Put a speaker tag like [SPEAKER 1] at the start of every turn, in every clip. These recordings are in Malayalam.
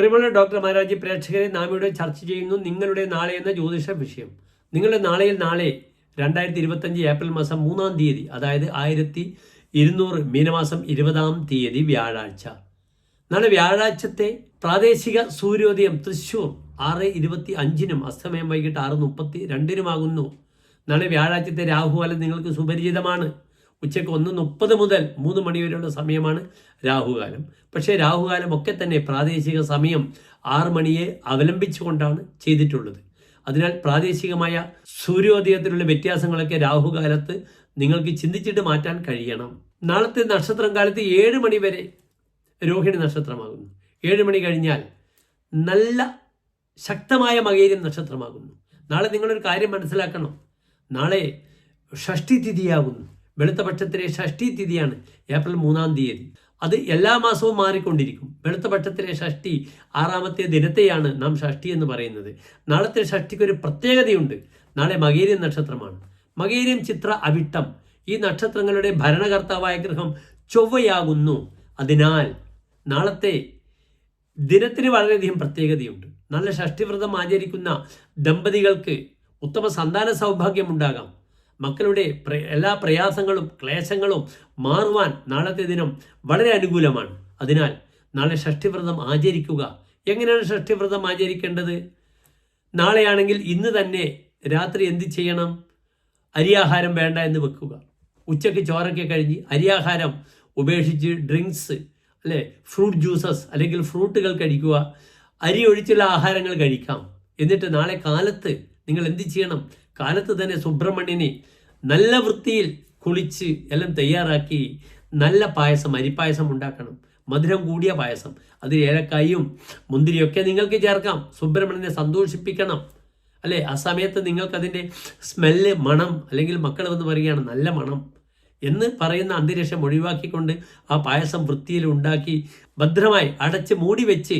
[SPEAKER 1] പ്രിയമുള്ള ഡോക്ടർ മഹാരാജി പ്രേക്ഷകരെ നാം ഇവിടെ ചർച്ച ചെയ്യുന്നു നിങ്ങളുടെ നാളെ എന്ന ജ്യോതിഷ വിഷയം. നിങ്ങളുടെ നാളെയിൽ നാളെ രണ്ടായിരത്തി ഇരുപത്തഞ്ച് ഏപ്രിൽ മാസം മൂന്നാം തീയതി അതായത് ആയിരത്തി ഇരുന്നൂറ് മീനമാസം ഇരുപതാം തീയതി വ്യാഴാഴ്ച. നാളെ വ്യാഴാഴ്ചത്തെ പ്രാദേശിക സൂര്യോദയം തൃശൂർ ആറ് ഇരുപത്തി അഞ്ചിനും അസ്തമയം വൈകിട്ട് ആറ് മുപ്പത്തി രണ്ടിനുമാകുന്നു. നാളെ വ്യാഴാഴ്ചത്തെ രാഹുവാലം നിങ്ങൾക്ക് സുപരിചിതമാണ്. ഉച്ചയ്ക്ക് ഒന്ന് മുപ്പത് മുതൽ മൂന്ന് മണി വരെയുള്ള സമയമാണ് രാഹുകാലം. പക്ഷേ രാഹുകാലം ഒക്കെ തന്നെ പ്രാദേശിക സമയം ആറ് മണിയെ അവലംബിച്ചുകൊണ്ടാണ് ചെയ്തിട്ടുള്ളത്. അതിനാൽ പ്രാദേശികമായ സൂര്യോദയത്തിലുള്ള വ്യത്യാസങ്ങളൊക്കെ രാഹുകാലത്ത് നിങ്ങൾക്ക് ചിന്തിച്ചിട്ട് മാറ്റാൻ കഴിയണം. നാളത്തെ നക്ഷത്രം കാലത്ത് ഏഴ് മണി വരെ രോഹിണി നക്ഷത്രമാകുന്നു. ഏഴ് മണി കഴിഞ്ഞാൽ നല്ല ശക്തമായ മകേര്യം നക്ഷത്രമാകുന്നു. നാളെ നിങ്ങളൊരു കാര്യം മനസ്സിലാക്കണം. നാളെ ഷഷ്ടി തിഥിയാകുന്നു. വെളുത്ത പക്ഷത്തിലെ ഷഷ്ടി തിഥിയാണ് ഏപ്രിൽ മൂന്നാം തീയതി. അത് എല്ലാ മാസവും മാറിക്കൊണ്ടിരിക്കും. വെളുത്ത പക്ഷത്തിലെ ഷഷ്ടി ആറാമത്തെ ദിനത്തെയാണ് നാം ഷഷ്ടി എന്ന് പറയുന്നത്. നാളത്തെ ഷഷ്ടിക്ക് ഒരു പ്രത്യേകതയുണ്ട്. നാളെ മകേരിയം നക്ഷത്രമാണ്. മകേരിയം ചിത്ര അവിട്ടം. ഈ നക്ഷത്രങ്ങളുടെ ഭരണകർത്താവായ ഗ്രഹം ചൊവ്വയാകുന്നു. അതിനാൽ നാളത്തെ ദിനത്തിന് വളരെയധികം പ്രത്യേകതയുണ്ട്. നല്ല ഷഷ്ടിവ്രതം ആചരിക്കുന്ന ദമ്പതികൾക്ക് ഉത്തമ സന്താന സൗഭാഗ്യം ഉണ്ടാകാം. മക്കളുടെ എല്ലാ പ്രയാസങ്ങളും ക്ലേശങ്ങളും മാറുവാൻ നാളത്തെ ദിനം വളരെ അനുകൂലമാണ്. അതിനാൽ നാളെ ഷഷ്ടിവ്രതം ആചരിക്കുക. എങ്ങനെയാണ് ഷഷ്ടിവ്രതം ആചരിക്കേണ്ടത്? നാളെയാണെങ്കിൽ ഇന്ന് തന്നെ രാത്രി എന്ത് ചെയ്യണം? അരിയാഹാരം വേണ്ട എന്ന് വെക്കുക. ഉച്ചയ്ക്ക് ചോറൊക്കെ കഴിഞ്ഞ് അരിയാഹാരം ഉപേക്ഷിച്ച് ഡ്രിങ്ക്സ് അല്ലെ ഫ്രൂട്ട് ജ്യൂസസ് അല്ലെങ്കിൽ ഫ്രൂട്ടുകൾ കഴിക്കുക. അരി ഒഴിച്ചുള്ള ആഹാരങ്ങൾ കഴിക്കാം. എന്നിട്ട് നാളെ കാലത്ത് നിങ്ങൾ എന്ത് ചെയ്യണം? കാലത്ത് തന്നെ സുബ്രഹ്മണ്യനെ നല്ല വൃത്തിയിൽ കുളിച്ച് എല്ലാം തയ്യാറാക്കി നല്ല പായസം അരിപ്പായസം ഉണ്ടാക്കണം. മധുരം കൂടിയ പായസം. അതിൽ ഏലക്കായും മുന്തിരിയൊക്കെ നിങ്ങൾക്ക് ചേർക്കാം. സുബ്രഹ്മണ്യനെ സന്തോഷിപ്പിക്കണം. അല്ലേ? ആ സമയത്ത് നിങ്ങൾക്കതിന്റെ സ്മെല്ല് മണം അല്ലെങ്കിൽ മക്കൾ എന്ന് പറയുകയാണ് നല്ല മണം എന്ന് പറയുന്ന അന്തരീക്ഷം ഒഴിവാക്കിക്കൊണ്ട് ആ പായസം വൃത്തിയിൽ ഉണ്ടാക്കി ഭദ്രമായി അടച്ച് മൂടി വെച്ച്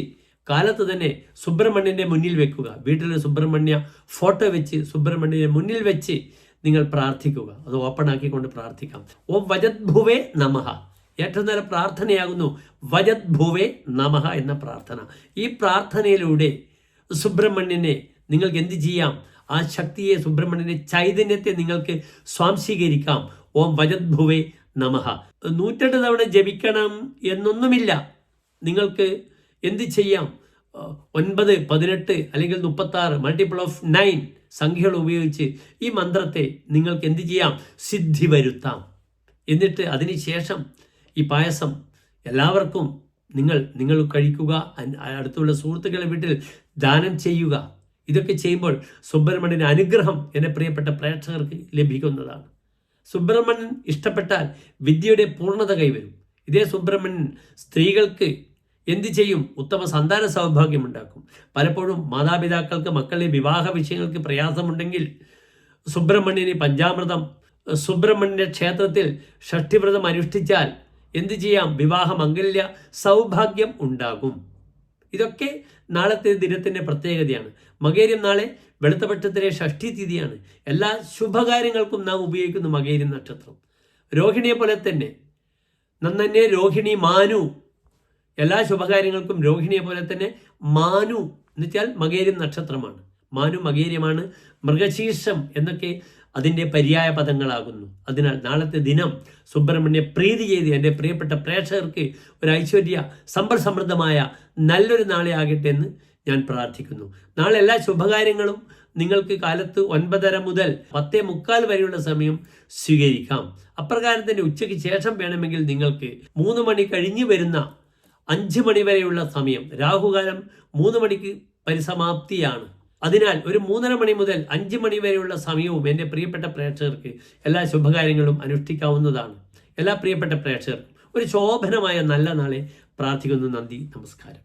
[SPEAKER 1] കാലത്ത് തന്നെ സുബ്രഹ്മണ്യന്റെ മുന്നിൽ വെക്കുക. വീട്ടിൽ സുബ്രഹ്മണ്യ ഫോട്ടോ വെച്ച് സുബ്രഹ്മണ്യന്റെ മുന്നിൽ വെച്ച് നിങ്ങൾ പ്രാർത്ഥിക്കുക. അത് ഓപ്പൺ ആക്കിക്കൊണ്ട് പ്രാർത്ഥിക്കാം. ഓം വജത് ഭുവേ നമഹ ഏറ്റവും നല്ല പ്രാർത്ഥനയാകുന്നു വജത് ഭുവേ നമഹ എന്ന പ്രാർത്ഥന. ഈ പ്രാർത്ഥനയിലൂടെ സുബ്രഹ്മണ്യനെ നിങ്ങൾക്ക് എന്ത് ചെയ്യാം? ആ ശക്തിയെ സുബ്രഹ്മണ്യന്റെ ചൈതന്യത്തെ നിങ്ങൾക്ക് സ്വാംശീകരിക്കാം. ഓം വജത് ഭുവേ നമഹ നൂറ്റെട്ട് തവണ ജപിക്കണം എന്നൊന്നുമില്ല. നിങ്ങൾക്ക് എന്ത് ചെയ്യാം? ഒൻപത് പതിനെട്ട് അല്ലെങ്കിൽ മുപ്പത്തി ആറ് മൾട്ടിപ്പിൾ ഓഫ് നയൻ സംഖ്യകൾ ഉപയോഗിച്ച് ഈ മന്ത്രത്തെ നിങ്ങൾക്ക് എന്ത് ചെയ്യാം? സിദ്ധി വരുത്താം. എന്നിട്ട് അതിനുശേഷം ഈ പായസം എല്ലാവർക്കും നിങ്ങൾ നിങ്ങൾ കഴിക്കുക. അടുത്തുള്ള സുഹൃത്തുക്കളെ വീട്ടിൽ ദാനം ചെയ്യുക. ഇതൊക്കെ ചെയ്യുമ്പോൾ സുബ്രഹ്മണ്യന്റെ അനുഗ്രഹം എന്നെ പ്രിയപ്പെട്ട പ്രേക്ഷകർക്ക് ലഭിക്കുന്നതാണ്. സുബ്രഹ്മണ്യൻ ഇഷ്ടപ്പെട്ടാൽ വിദ്യയുടെ പൂർണത കൈവരും. ഇതേ സുബ്രഹ്മണ്യൻ സ്ത്രീകൾക്ക് എന്ത് ചെയ്യും? ഉത്തമ സന്താന സൗഭാഗ്യം ഉണ്ടാക്കും. പലപ്പോഴും മാതാപിതാക്കൾക്ക് മക്കളുടെ വിവാഹ വിഷയങ്ങൾക്ക് പ്രയാസമുണ്ടെങ്കിൽ സുബ്രഹ്മണ്യന് പഞ്ചാമൃതം സുബ്രഹ്മണ്യ ക്ഷേത്രത്തിൽ ഷഷ്ടിവ്രതം അനുഷ്ഠിച്ചാൽ എന്തു ചെയ്യാം? വിവാഹ മംഗല്യ സൗഭാഗ്യം ഉണ്ടാകും. ഇതൊക്കെ നാളത്തെ ദിനത്തിന്റെ പ്രത്യേകതയാണ്. മകേര്യം നാളെ വെളുത്തപക്ഷത്തിലെ ഷഷ്ടി തിഥിയാണ്. എല്ലാ ശുഭകാര്യങ്ങൾക്കും നാം ഉപയോഗിക്കുന്നു മകേര്യം നക്ഷത്രം. രോഹിണിയെ പോലെ തന്നെ. നന്നെ രോഹിണി മാനു. എല്ലാ ശുഭകാര്യങ്ങൾക്കും രോഹിണിയെ പോലെ തന്നെ മാനു എന്ന് വെച്ചാൽ മകേരിയം നക്ഷത്രമാണ്. മാനു മകേര്യമാണ് മൃഗശീർഷം എന്നൊക്കെ അതിന്റെ പര്യായ പദങ്ങളാകുന്നു. അതിനാൽ നാളത്തെ ദിനം സുബ്രഹ്മണ്യ പ്രീതി ചെയ്ത് എന്റെ പ്രിയപ്പെട്ട പ്രേക്ഷകർക്ക് ഒരു ഐശ്വര്യ സമ്പൽ സമൃദ്ധമായ നല്ലൊരു നാളെ ആകട്ടെ എന്ന് ഞാൻ പ്രാർത്ഥിക്കുന്നു. നാളെ എല്ലാ ശുഭകാര്യങ്ങളും നിങ്ങൾക്ക് കാലത്ത് ഒൻപതര മുതൽ പത്തേ മുക്കാൽ വരെയുള്ള സമയം സ്വീകരിക്കാം. അപ്രകാരം തന്നെ ഉച്ചയ്ക്ക് ശേഷം വേണമെങ്കിൽ നിങ്ങൾക്ക് മൂന്ന് മണി കഴിഞ്ഞു വരുന്ന അഞ്ച് മണിവരെയുള്ള സമയം. രാഹുകാലം മൂന്ന് മണിക്ക് പരിസമാപ്തിയാണ്. അതിനാൽ ഒരു മൂന്നര മണി മുതൽ അഞ്ച് മണി വരെയുള്ള സമയവും എന്റെ പ്രിയപ്പെട്ട പ്രേക്ഷകർക്ക് എല്ലാ ശുഭകാര്യങ്ങളും അനുഷ്ഠിക്കാവുന്നതാണ്. എല്ലാ പ്രിയപ്പെട്ട പ്രേക്ഷകർക്കും ഒരു ശോഭനമായ നല്ല നാളെ പ്രാർത്ഥിക്കുന്നു. നന്ദി. നമസ്കാരം.